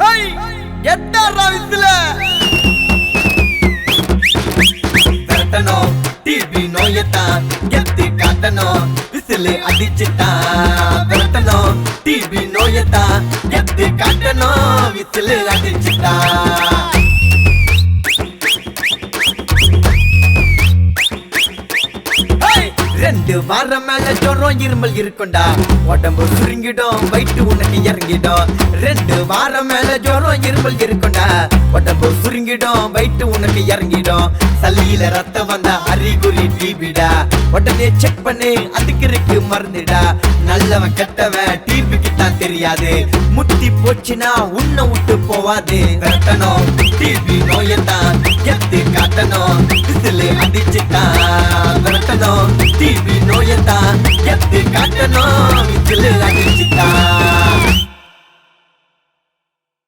Hey எட்டாரா விசில. விரட்டணும் TV நோயத்தான் எத்தி காட்டணும் விசிலு அடிச்சுட்டான் விரட்டணும் டிவி நோயத்தான் எத்தி காட்டணும் விசிலு அடிச்சுட்டான் ரெண்டு வாரம் மேல ஜுரம் இருமல் இருக்கும்டா. உடம்பு சுருங்கிடும் வயிற்று உனக்கு இறங்கிடும். ரெண்டு வாரம் மேல ஜுரம் இருமல் இருக்கும்டா. உடம்பு சுருங்கிடும் வயிற்று உனக்கு இறங்கிடும். சல்லியில ரத்தம் வந்தா அறிகுறி டிபிடா உடனே செக் பண்ணு அதுக்கு இருக்கு மருந்துடா. நல்லவன் கெட்டவன் டிபிக்கு தான் தெரியாது. முத்தி போச்சுன்னா உன்னை விட்டு போவாது. விரட்டணும் டிபி நோயத்தான் எத்து காட்டணும். விசிலு அடிச்சுட்டான் விரட்டணும் டிபி நோயத்தான் எத்து